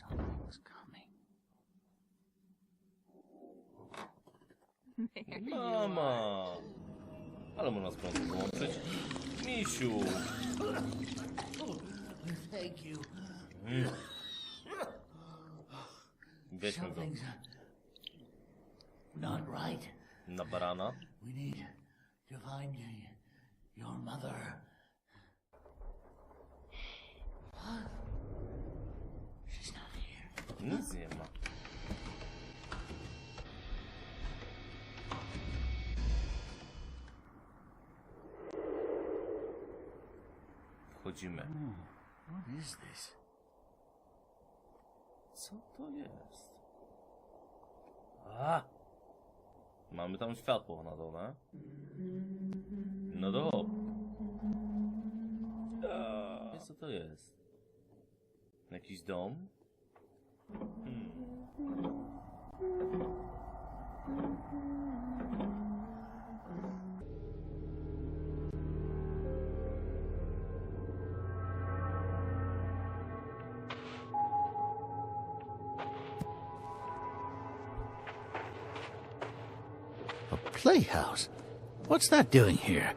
Something's coming. Mama! Ale można z prądu wyłączyć. Misiu! Thank you. Weźmy go Something's not right. na barana. We need to find y- your mother. What? Nic nie ma. Wchodzimy. What is this? Co to jest? A! Mamy tam światło na dole. No dobra. Wiesz co to jest? Jakiś dom? Hmm. A playhouse? What's that doing here?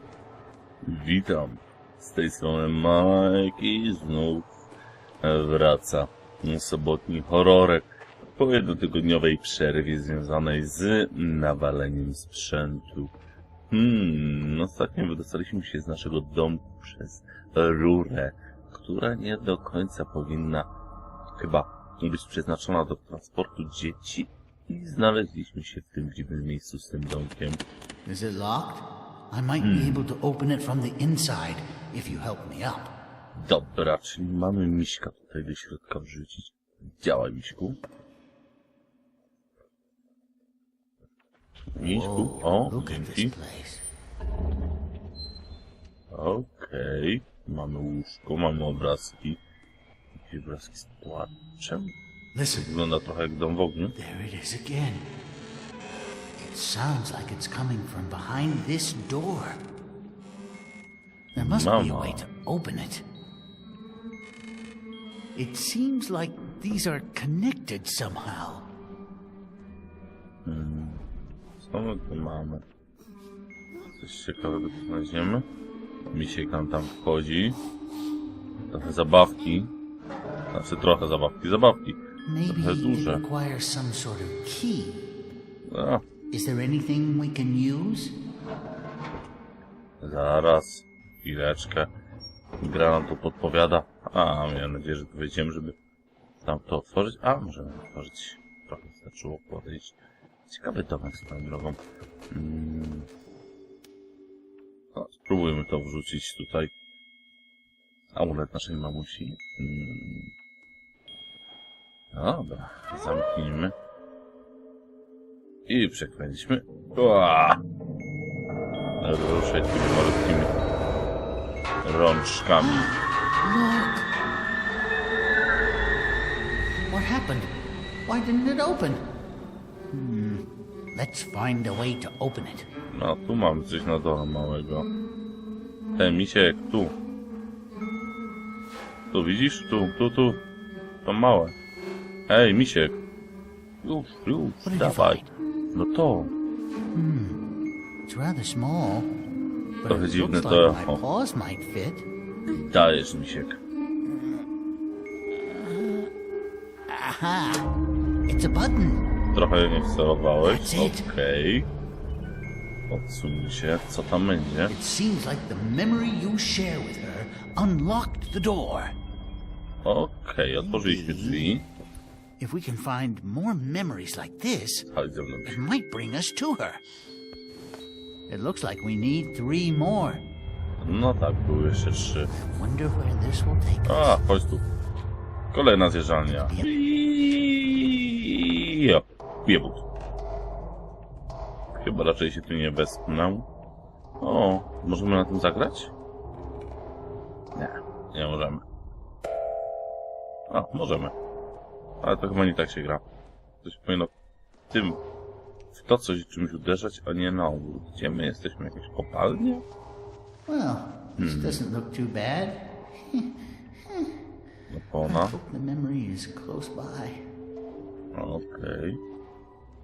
Witam. Z tej strony Mike i znów wraca sobotni horrorek po jednotygodniowej przerwie związanej z nawaleniem sprzętu. Hmm, ostatnio wydostaliśmy się z naszego domku przez rurę, która nie do końca powinna chyba być przeznaczona do transportu dzieci i znaleźliśmy się w tym dziwnym miejscu z tym domkiem. Is it locked? I might be able to open it from the inside if you help me up. Dobra, czyli mamy miśka tutaj do środka wrzucić. Działaj, miśku. Miśku, o, look at dzięki. Okej, mamy łóżko, mamy obrazki. Jakieś obrazki z płaczem. Wygląda trochę jak dom w ogniu. there it is again. It sounds like it's coming from behind this door. There must be a Mama. way to open it. It seems like these are connected somehow. Co my tu mamy? Coś ciekawego tu znajdziemy. Misiek nam tam wchodzi. Trochę zabawki. Znaczy trochę zabawki, zabawki. Maybe Trochę it duże. some sort of key. A, Is there anything we can use? Zaraz, chwileczkę. Gra nam to podpowiada. A, miałem nadzieję, że wejdziemy, żeby tam to otworzyć. A, możemy otworzyć. Trochę wystarczyło podejść. Ciekawy domek swoją drogą. Mm. No, spróbujmy to wrzucić tutaj. Amulet naszej mamusi. Mm. Dobra, zamknijmy. I przekręćmy. Ruszaj tymi malutkimi rączkami. Look! What happened? Why didn't it open? Hmm. Let's find a way to open it. No, tu mamy coś na dole małego. Ten misiek, tu. Tu widzisz? Tu, tu, tu. To małe. Hej, misiek. Już, już, dawaj. No to. It's rather small. Trochę dziwne to echo. Dajesz, misiek. Trochę nie wcelowałeś. Okej. Odsuń się. Co tam będzie? It seems like the memory you share with her unlocked the door. Okej, otworzyliśmy drzwi. If we can find more memories like this, it might bring us to her. It looks like we need three more. No tak, były jeszcze trzy. Wonder where this will take us. A, chodź tu. Kolejna zjeżdżalnia. Jo, jebut. Chyba raczej się tu nie wespnę. O, możemy na tym zagrać? Nie, nie możemy. A, możemy. Ale to chyba nie tak się gra. Coś powinno tym, w to coś czymś uderzać, a nie na ogół. Gdzie my jesteśmy? Jakieś kopalnie? Well, this doesn't look too bad. Opona. hope the memory is close by. Okej.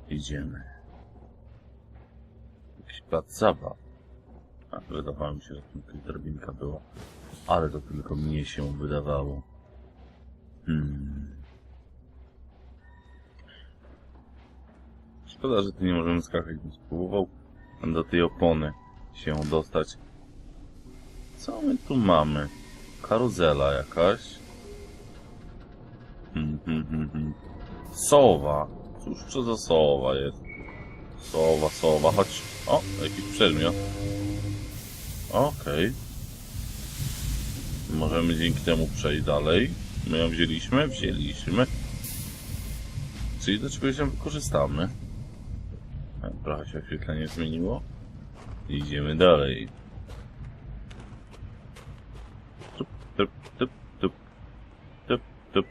Idziemy. Jakiś plac zabaw. A, wydawało mi się, że tu jakaś drabinka była. Ale to tylko mnie się wydawało. Hmm. Szkoda, że tu nie możemy skakać. Bym spróbował do tej opony się dostać. Co my tu mamy? Karuzela jakaś. Hmm, hmm, hmm. Sowa. Cóż to za sowa jest? Sowa, sowa, chodź. O, jakiś przedmiot. Okej. Możemy dzięki temu przejść dalej. My ją wzięliśmy? Wzięliśmy. Czyli do czegoś ją wykorzystamy. Trochę się oświetlenie zmieniło. Idziemy dalej. Tup, tup, tup, tup. Tup, tup.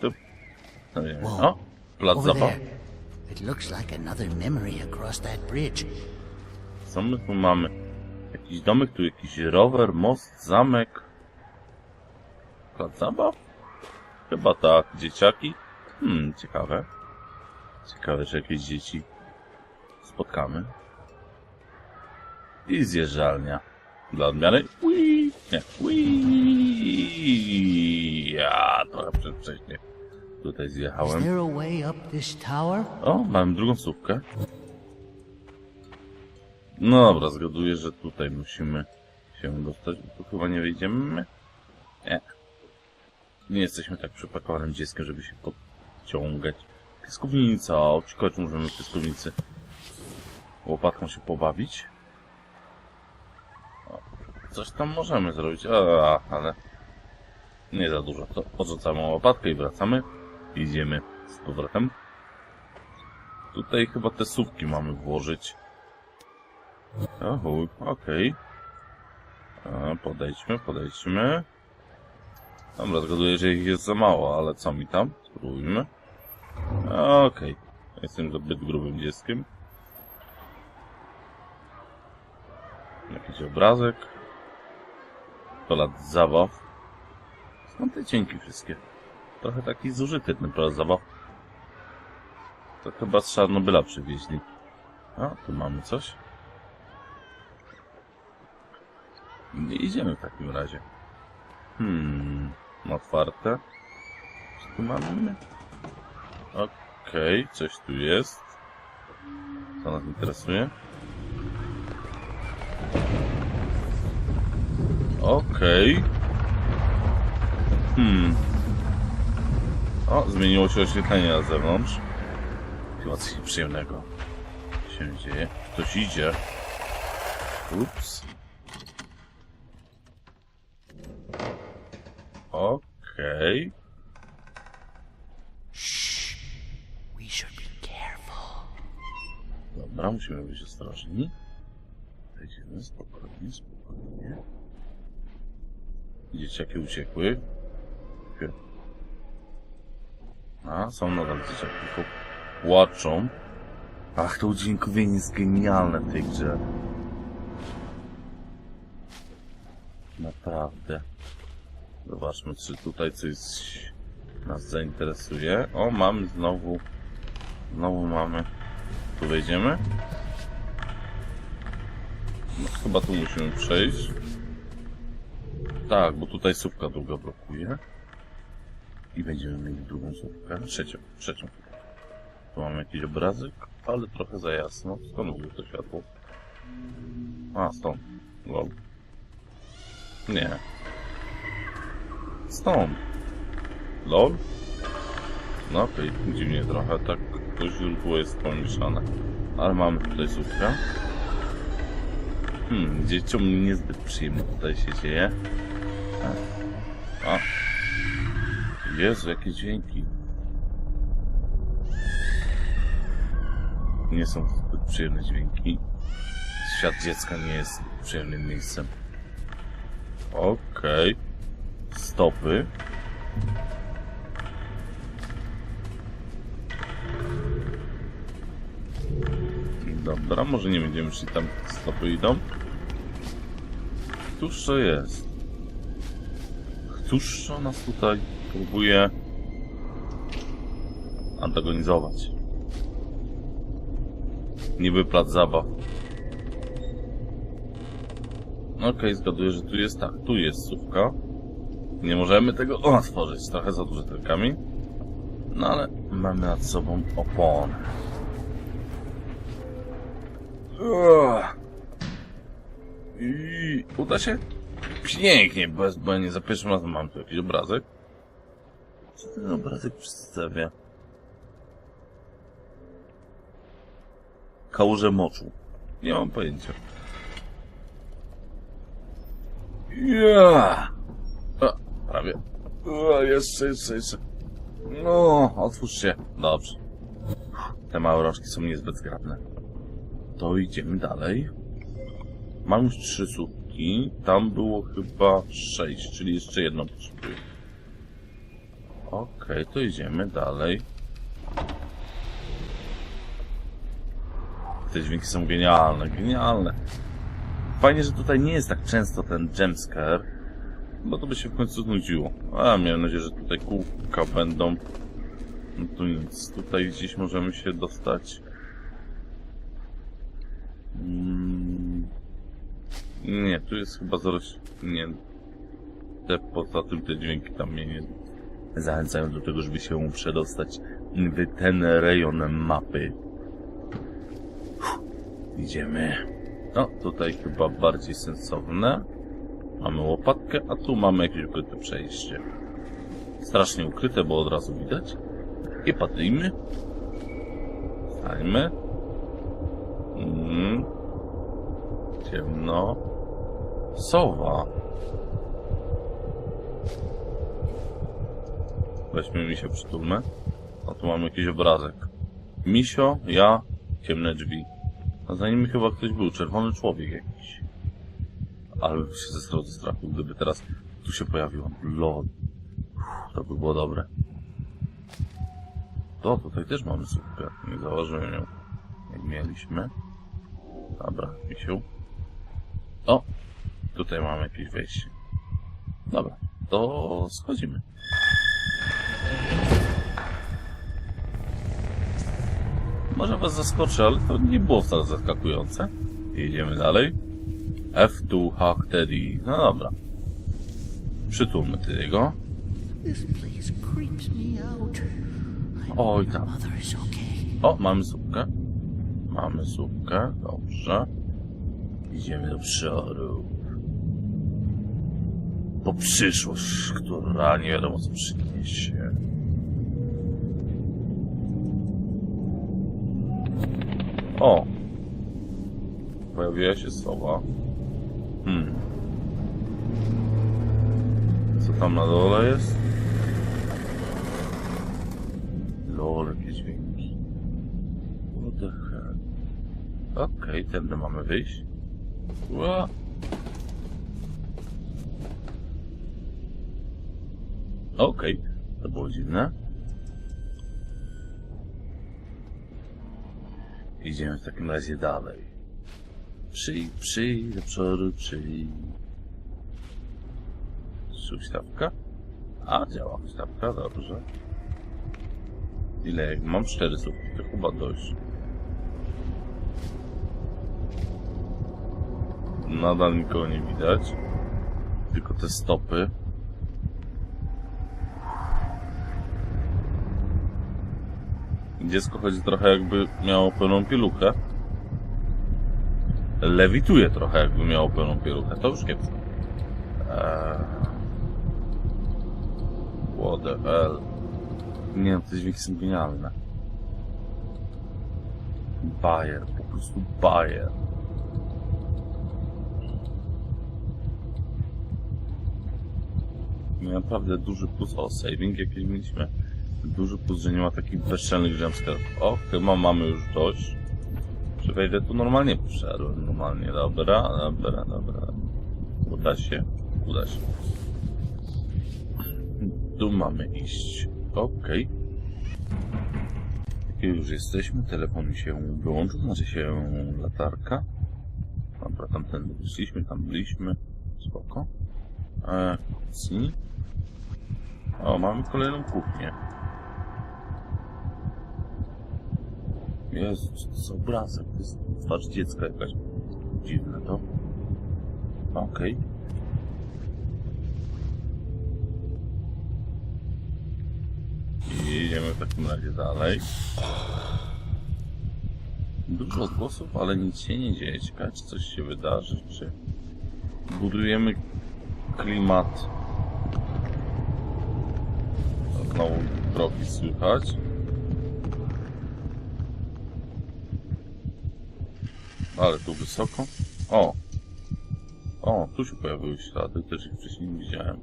Tup. No nie wiem. Whoa. O! Plac Over zabaw. It looks like another memory across that bridge. Co my tu mamy? Jakiś domek, tu jakiś rower, most, zamek. Plac zabaw? Chyba tak. Dzieciaki? Hmm, ciekawe. Ciekawe, czy jakieś dzieci spotkamy. I zjeżdżalnia. Dla odmiany. Wii! Nie. Wii! Ja trochę przedwcześnie tutaj zjechałem. O, mamy drugą słówkę. No dobra, zgaduję, że tutaj musimy się dostać, tu chyba nie wyjdziemy. Nie. Nie jesteśmy tak przypakowanym dzieckiem, żeby się podciągać. Pieskownica, czy możemy pieskownicy łopatką się pobawić. Coś tam możemy zrobić, a, ale nie za dużo. To odrzucamy łopatkę i wracamy. Idziemy z powrotem. Tutaj chyba te słupki mamy włożyć. O, chuj, okej. A, Podejdźmy, podejdźmy. Dobra, zgaduję, że ich jest za mało, ale co mi tam? Spróbujmy. Okej. Jestem zbyt grubym dzieckiem. Jakiś obrazek. Plac zabaw. Skąd te cienki wszystkie? Trochę taki zużyty ten plac zabaw. To chyba z Czarnobyla przywieźli. A, tu mamy coś. Nie idziemy w takim razie. Hmm, otwarte. Co tu mamy? Okej, coś tu jest. Co nas interesuje? Okej. Hmm. O, zmieniło się oświetlenie na zewnątrz. Chyba coś nieprzyjemnego się dzieje. Ktoś idzie. Ups. Okej. Careful. Dobra, musimy być ostrożni. Wejdziemy spokojnie, spokojnie. Dzieciaki uciekły. A, są nadal dzieciaki. tylko Płaczą. Ach, to udźwiękowienie jest genialne w tej grze. Naprawdę. Zobaczmy, czy tutaj coś nas zainteresuje. O, mamy znowu... Znowu mamy... Tu wejdziemy? No, chyba tu musimy przejść. Tak, bo tutaj słupka druga blokuje. I będziemy mieli drugą słupkę. Trzecią, trzecią. Tu mamy jakiś obrazek, ale trochę za jasno. Skąd mówię to światło? A, stąd. Lol. Nie. Stąd. Lol? No okej, dziwnie trochę, tak to źródło jest pomieszane. Ale mamy tutaj słupkę. Hmm, dzieciom niezbyt przyjemnie tutaj się dzieje. A. Jezu, jakie dźwięki. Nie są zbyt przyjemne dźwięki. Świat dziecka nie jest przyjemnym miejscem. Okej. Stopy. Dobra, może nie będziemy szli tam, stopy idą. Któż to jest? Cóż on nas tutaj próbuje antagonizować? Niby plac zabaw. Okej, zgaduję, że tu jest tak, tu jest sówka. Nie możemy tego otworzyć, trochę za duży ten. No ale mamy nad sobą oponę. Uah. I uda się? Pięknie, bezbłędnie. Za pierwszym razem mam tu jakiś obrazek. Co ten obrazek przedstawia? Kałuże moczu. Nie mam pojęcia. Ja! A, prawie. A, jeszcze, jeszcze, jeszcze. No, otwórz się. Dobrze. Te małe rączki są niezbyt zgrabne. To idziemy dalej. Mam już trzy słówki. Tam było chyba sześć, czyli jeszcze jedno potrzebuję. Okej, to idziemy dalej. Te dźwięki są genialne, genialne. Fajnie, że tutaj nie jest tak często ten jumpscare, bo to by się w końcu znudziło. A, miałem nadzieję, że tutaj kółka będą. No tu nic. Tutaj gdzieś możemy się dostać. Mm. Nie, tu jest chyba zarośnięte. Poza tym te dźwięki tam mnie nie zachęcają do tego, żeby się przedostać w ten rejon mapy. Uff, Idziemy. No, tutaj chyba bardziej sensowne. Mamy łopatkę, a tu mamy jakieś ukryte przejście. Strasznie ukryte, bo od razu widać. I patrzymy. Stańmy. Mm. Ciemno. Sowa. Weźmy mi się przytulmy. A tu mamy jakiś obrazek. Misio, ja, ciemne drzwi. A za nimi chyba ktoś był, czerwony człowiek jakiś. Ale bym się ze strachu, gdyby teraz tu się pojawił. Lol. To by było dobre. To, tutaj też mamy słupkę. Nie założyłem ją. Jak mieliśmy. Dobra, misiu. O! Tutaj mamy jakieś wejście. Dobra, to schodzimy. Może was zaskoczy, ale to nie było wcale zaskakujące. Jedziemy dalej. F2 Hack Teddy. No dobra. Przytulmy out. Oj tam. O, mamy słupkę. Mamy słupkę, dobrze. Idziemy do przodu. Po przyszłość, która nie wiadomo co przyniesie. O! Pojawiła się sowa. Hmm. Co tam na dole jest? Lol, jakie dźwięki. What the hell? Okej, tędy mamy wyjść. Ła. Okej, to było dziwne. Idziemy w takim razie dalej. Przyjdź, przyjdź, do przodu, przyjdź. Huśtawka? A, działa huśtawka, dobrze. Ile? Mam cztery słupki, to chyba dość. Nadal nikogo nie widać. Tylko te stopy. Dziecko chodzi trochę jakby miało pełną pieluchę. Lewituje trochę jakby miało pełną pieluchę. To już kiepsko. Eee... What the hell? Nie te dźwięki są genialne. Bayer, po prostu Bayer. I naprawdę duży plus, o saving jakiś mieliśmy. Duży plus, że nie ma takich bezczelnych jumpscarów. O, chyba mamy już dość. Czy wejdę tu normalnie? Wszedłem normalnie, dobra, dobra, dobra. Uda się, uda się. Tu mamy iść. Okej. I już jesteśmy. Telefon mi się wyłączył, znaczy się latarka. Dobra, tamtędy wyszliśmy, tam byliśmy. Spoko. E, kucnij. O, mamy kolejną kuchnię. Jezu, co to za obrazek? To jest twarz dziecka jakaś. Dziwne to. Okej. I jedziemy w takim razie dalej. Dużo głosów, ale nic się nie dzieje. Ciekawe, czy coś się wydarzy, czy budujemy klimat. Znowu kroki słychać. Ale tu wysoko. O! O, tu się pojawiły ślady, też ich wcześniej nie widziałem.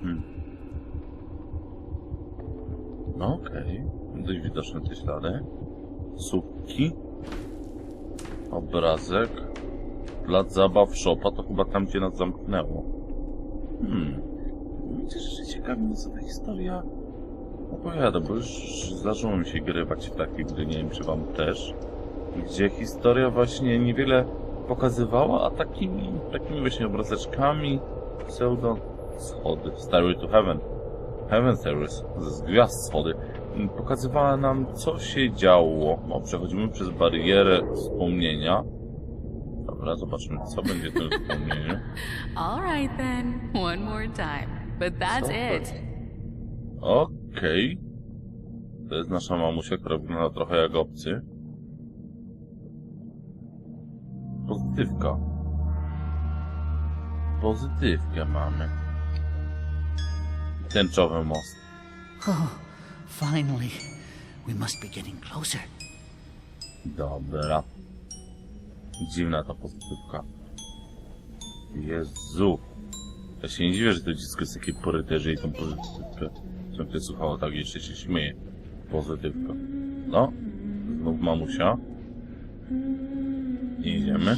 Hmm. No okej, dość widoczne te ślady. Słupki. Obrazek. Plac zabaw szopa to chyba tam, gdzie nas zamknęło. Hmm. Widzisz, że ciekawi mnie, co ta historia opowiada, bo już zdarzyło mi się grywać w takie gry, nie wiem, czy wam też, gdzie historia właśnie niewiele pokazywała, a takimi, takimi właśnie obrazeczkami pseudo schody, Stairway to Heaven, Heaven Service, z gwiazd schody, pokazywała nam, co się działo. No, przechodzimy przez barierę wspomnienia. Dobra, zobaczmy, co będzie w tym wspomnieniu. Then, one more time. But that's it. Okej. To jest nasza mamusia, która wygląda trochę jak obcy. Pozytywka. Pozytywkę mamy. Tęczowy most. Oh, finally. We must be getting closer. Dobra. Dziwna ta pozytywka. Jezu. Ja się nie dziwię, że to dziecko jest takie poryte, że jej tą pozytywkę. Ty słuchało tak jeszcze się śmieje. Pozytywka. No. Znów mamusia. Idziemy.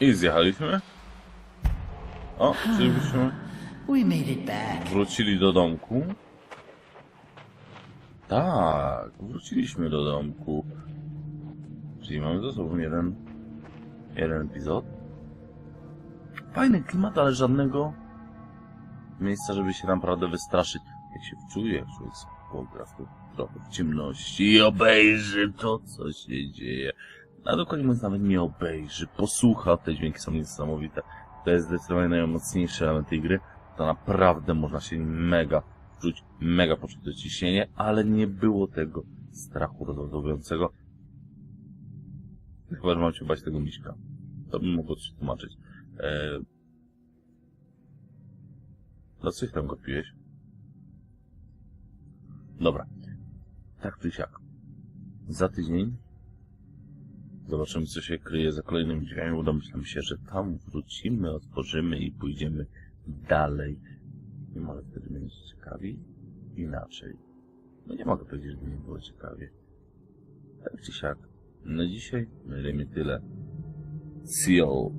I zjechaliśmy. O, czyli byśmy wrócili do domku. Tak, wróciliśmy do domku. Czyli mamy ze sobą jeden, jeden epizod. Fajny klimat, ale żadnego miejsca, żeby się naprawdę wystraszyć. Jak się wczuje, jak człowiek to trochę w ciemności i obejrzy to, co się dzieje. A dokładnie mówiąc, nawet nie obejrzy, posłucha, te dźwięki są niesamowite. To jest zdecydowanie najmocniejszy element tej gry. To naprawdę można się mega czuć, mega poczuć to ciśnienie, ale nie było tego strachu rozładowującego. Chyba, że mam się bać tego miśka. To bym mógł coś tłumaczyć. Eee... Dlaczego ich tam kupiłeś? Dobra. Tak czy siak. Za tydzień zobaczymy, co się kryje za kolejnymi drzwiami. Uda się, że tam wrócimy, otworzymy i pójdziemy dalej. Nie może wtedy będzie ciekawiej? Inaczej. No nie mogę powiedzieć, żeby nie było ciekawie. Tak czy siak. Na dzisiaj na tyle. Seal